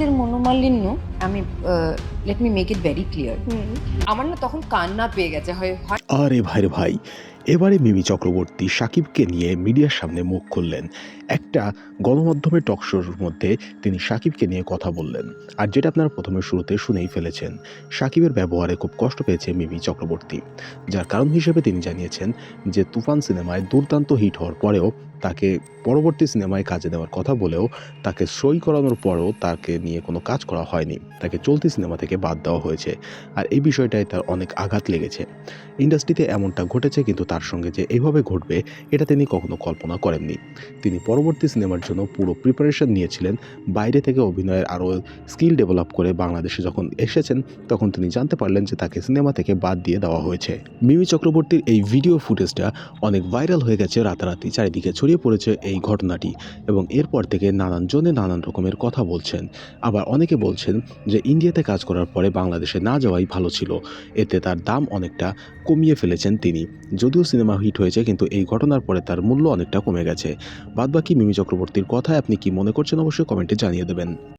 আজকের মনোমালিন্য আমি let me make it very clear আমার না তখন কান্না পেয়ে গেছে হয় হয় আরে ভাই রে ভাই এবারে মিমি চক্রবর্তী সাকিবকে নিয়ে মিডিয়ার সামনে মুখ খুললেন। একটা গণমাধ্যমের টকশোর মধ্যে তিনি সাকিবকে নিয়ে কথা বললেন। আর যেটা আপনারা প্রথমে শুরুতে শুনেই ফেলেছেন, সাকিবের ব্যবহারে খুব কষ্ট পেয়েছে মিমি চক্রবর্তী। যার কারণ হিসেবে তিনি জানিয়েছেন যে, তুফান সিনেমায় দুর্দান্ত হিট হওয়ার পরেও তাকে পরবর্তী সিনেমায় কাজে দেওয়ার কথা বলেও তাকে সই করানোর পরেও তাকে নিয়ে কোনো কাজ করা হয়নি। তাকে চলতি সিনেমা থেকে বাদ দেওয়া হয়েছে। আর এই বিষয়টায় তার অনেক আঘাত লেগেছে। ইন্ডাস্ট্রিতে এমনটা ঘটেছে কিন্তু তার সঙ্গে যে এইভাবে ঘটবে, এটা তিনি কখনো কল্পনা করেননি। তিনি পরবর্তী সিনেমার জন্য পুরো প্রিপারেশন নিয়েছিলেন। বাইরে থেকে অভিনয়ের আরও স্কিল ডেভেলপ করে বাংলাদেশে যখন এসেছেন, তখন তিনি জানতে পারলেন যে তাকে সিনেমা থেকে বাদ দিয়ে দেওয়া হয়েছে। মিমি চক্রবর্তীর এই ভিডিও ফুটেজটা অনেক ভাইরাল হয়ে গেছে রাতারাতি। চারিদিকে ছড়িয়ে পড়েছে এই ঘটনাটি এবং এরপর থেকে নানান জনে নানান রকমের কথা বলছেন। আবার অনেকে বলছেন যে ইন্ডিয়াতে কাজ করার পরে বাংলাদেশে না যাওয়াই ভালো ছিল। এতে তার দাম অনেকটা কমিয়ে ফেলেছেন তিনি। যদিও সিনেমা হিট হয়েছে, কিন্তু এই ঘটনার পরে তার মূল্য অনেকটা কমে গেছে। বাদবাকি মিমি চক্রবর্তীর কথায় আপনি কি মনে করছেন, অবশ্যই কমেন্টে জানিয়ে দেবেন।